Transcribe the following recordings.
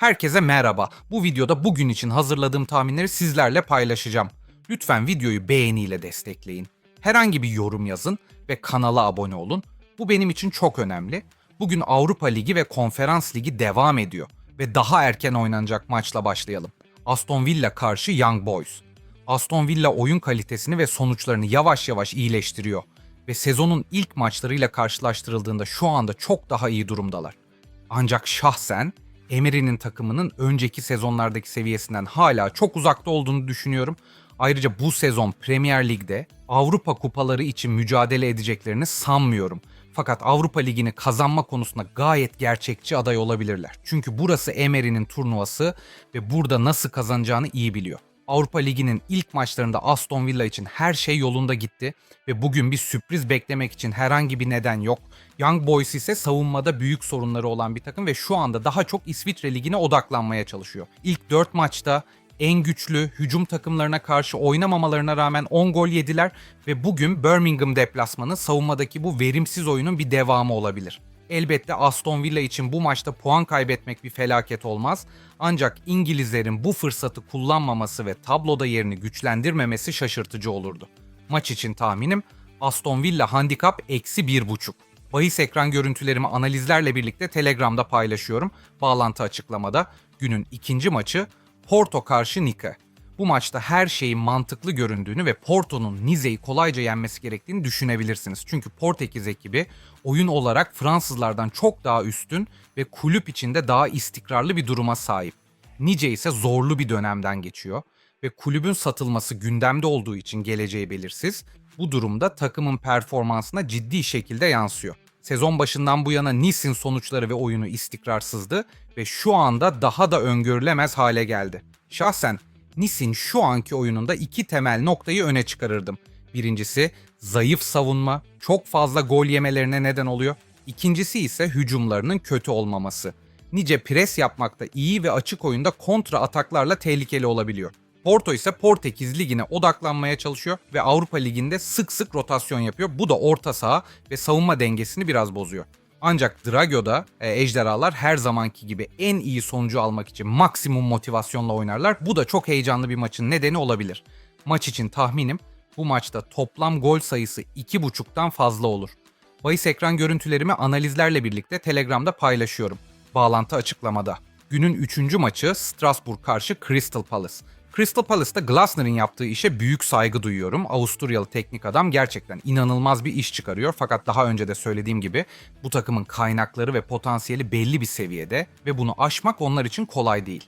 Herkese merhaba. Bu videoda bugün için hazırladığım tahminleri sizlerle paylaşacağım. Lütfen videoyu beğeniyle destekleyin. Herhangi bir yorum yazın ve kanala abone olun. Bu benim için çok önemli. Bugün Avrupa Ligi ve Konferans Ligi devam ediyor ve daha erken oynanacak maçla başlayalım. Aston Villa karşı Young Boys. Aston Villa oyun kalitesini ve sonuçlarını yavaş yavaş iyileştiriyor ve sezonun ilk maçlarıyla karşılaştırıldığında şu anda çok daha iyi durumdalar. Ancak şahsen Emery'nin takımının önceki sezonlardaki seviyesinden hala çok uzakta olduğunu düşünüyorum. Ayrıca bu sezon Premier Lig'de Avrupa kupaları için mücadele edeceklerini sanmıyorum. Fakat Avrupa Ligi'ni kazanma konusunda gayet gerçekçi aday olabilirler. Çünkü burası Emery'nin turnuvası ve burada nasıl kazanacağını iyi biliyor. Avrupa Ligi'nin ilk maçlarında Aston Villa için her şey yolunda gitti ve bugün bir sürpriz beklemek için herhangi bir neden yok. Young Boys ise savunmada büyük sorunları olan bir takım ve şu anda daha çok İsviçre Ligi'ne odaklanmaya çalışıyor. İlk 4 maçta en güçlü hücum takımlarına karşı oynamamalarına rağmen 10 gol yediler ve bugün Birmingham deplasmanı savunmadaki bu verimsiz oyunun bir devamı olabilir. Elbette Aston Villa için bu maçta puan kaybetmek bir felaket olmaz. Ancak İngilizlerin bu fırsatı kullanmaması ve tabloda yerini güçlendirmemesi şaşırtıcı olurdu. Maç için tahminim Aston Villa handikap eksi bir buçuk. Bahis ekran görüntülerimi analizlerle birlikte Telegram'da paylaşıyorum. Bağlantı açıklamada. Günün ikinci maçı Porto karşı Nike. Bu maçta her şeyin mantıklı göründüğünü ve Porto'nun Nice'yi kolayca yenmesi gerektiğini düşünebilirsiniz. Çünkü Portekiz ekibi oyun olarak Fransızlardan çok daha üstün ve kulüp içinde daha istikrarlı bir duruma sahip. Nice ise zorlu bir dönemden geçiyor ve kulübün satılması gündemde olduğu için geleceği belirsiz. Bu durumda takımın performansına ciddi şekilde yansıyor. Sezon başından bu yana Nice'in sonuçları ve oyunu istikrarsızdı ve şu anda daha da öngörülemez hale geldi. Şahsen Nice'in şu anki oyununda iki temel noktayı öne çıkarırdım. Birincisi zayıf savunma, çok fazla gol yemelerine neden oluyor. İkincisi ise hücumlarının kötü olmaması. Nice pres yapmakta iyi ve açık oyunda kontra ataklarla tehlikeli olabiliyor. Porto ise Portekiz Ligi'ne odaklanmaya çalışıyor ve Avrupa Ligi'nde sık sık rotasyon yapıyor. Bu da orta saha ve savunma dengesini biraz bozuyor. Ancak Dragio'da e, ejderhalar her zamanki gibi en iyi sonucu almak için maksimum motivasyonla oynarlar. Bu da çok heyecanlı bir maçın nedeni olabilir. Maç için tahminim bu maçta toplam gol sayısı 2.5'tan fazla olur. Bahis ekran görüntülerimi analizlerle birlikte Telegram'da paylaşıyorum. Bağlantı açıklamada. Günün 3. maçı Strasbourg karşı Crystal Palace. Crystal Palace'ta Glasner'ın yaptığı işe büyük saygı duyuyorum. Avusturyalı teknik adam gerçekten inanılmaz bir iş çıkarıyor. Fakat daha önce de söylediğim gibi bu takımın kaynakları ve potansiyeli belli bir seviyede ve bunu aşmak onlar için kolay değil.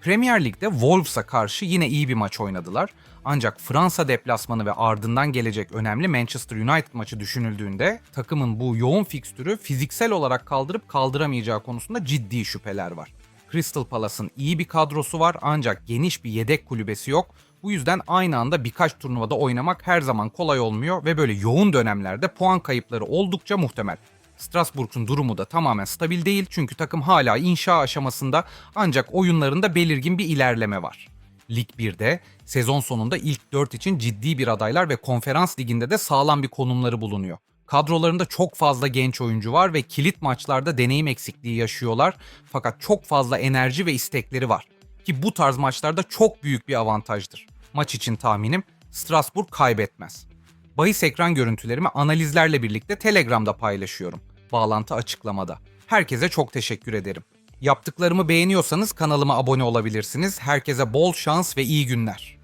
Premier Lig'de Wolves'a karşı yine iyi bir maç oynadılar. Ancak Fransa deplasmanı ve ardından gelecek önemli Manchester United maçı düşünüldüğünde takımın bu yoğun fikstürü fiziksel olarak kaldırıp kaldıramayacağı konusunda ciddi şüpheler var. Crystal Palace'ın iyi bir kadrosu var ancak geniş bir yedek kulübesi yok. Bu yüzden aynı anda birkaç turnuvada oynamak her zaman kolay olmuyor ve böyle yoğun dönemlerde puan kayıpları oldukça muhtemel. Strasbourg'un durumu da tamamen stabil değil çünkü takım hala inşa aşamasında ancak oyunlarında belirgin bir ilerleme var. Lig 1'de sezon sonunda ilk 4 için ciddi bir adaylar ve konferans liginde de sağlam bir konumları bulunuyor. Kadrolarında çok fazla genç oyuncu var ve kilit maçlarda deneyim eksikliği yaşıyorlar. Fakat çok fazla enerji ve istekleri var. Ki bu tarz maçlarda çok büyük bir avantajdır. Maç için tahminim Strasbourg kaybetmez. Bahis ekran görüntülerimi analizlerle birlikte Telegram'da paylaşıyorum. Bağlantı açıklamada. Herkese çok teşekkür ederim. Yaptıklarımı beğeniyorsanız kanalıma abone olabilirsiniz. Herkese bol şans ve iyi günler.